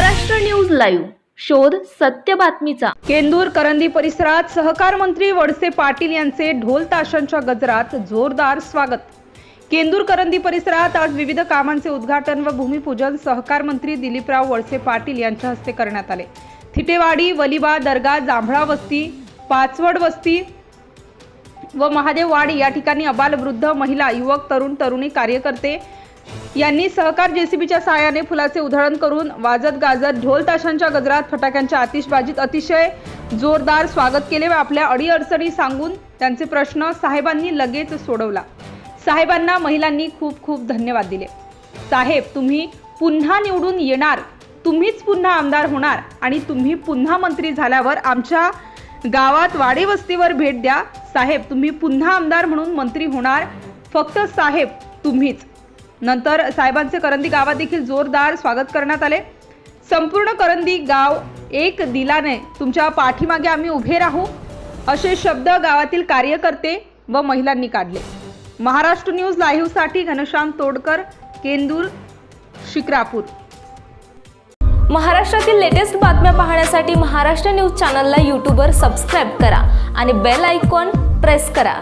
Live. शोध सत्य बातमीचा. केंदूर करंदी परिसरात सहकार मंत्री वडसे पाटील यांचे ढोल ताशांच्या गजरात जोरदार स्वागत. केंदूर करंदी परिसरात आज विविध कामांचे उद्घाटन व भूमिपूजन सहकार मंत्री दिलीपराव वळसे पाटील यांच्या हस्ते करण्यात आले. थिटेवाडी वलिबा दर्गा जांभळा वस्ती पाचवड वस्ती व महादेववाडी या ठिकाणी अबालवृद्ध महिला युवक तरुण तरुणी कार्यकर्ते यांनी सहकार जेसीबीच्या सहाय्याने फुलाचे उधळण करून वाजत गाजत ढोल ताशांच्या गजरात फटाक्यांच्या आतिषबाजीत अतिशय जोरदार स्वागत केले व आपल्या अडीअडचणी सांगून त्यांचे प्रश्न साहेबांनी लगेच सोडवला. साहेबांना महिलांनी खूप खूप धन्यवाद दिले. साहेब तुम्ही पुन्हा निवडून येणार तुम्हीच पुन्हा आमदार होणार आणि तुम्ही पुन्हा मंत्री झाल्यावर आमच्या गावात वाडी वस्तीवर भेट द्या. साहेब तुम्ही पुन्हा आमदार म्हणून मंत्री होणार. फक्त साहेब तुम्हीच. नंतर साहेबांचे करंदी गावात देखील जोरदार स्वागत करण्यात आले. संपूर्ण करंदी गाव एक दिलाने तुमच्या पाठीमागे आम्ही उभे राहू असे शब्द गावातील कार्यकर्ते व महिलांनी काढले. महाराष्ट्र न्यूज लाईव्हसाठी घनश्याम तोडकर केंदूर शिक्रापूर. महाराष्ट्रातील लेटेस्ट बातम्या पाहण्यासाठी महाराष्ट्र न्यूज चॅनलला यूट्यूबवर सबस्क्राईब करा आणि बेल आयकॉन प्रेस करा.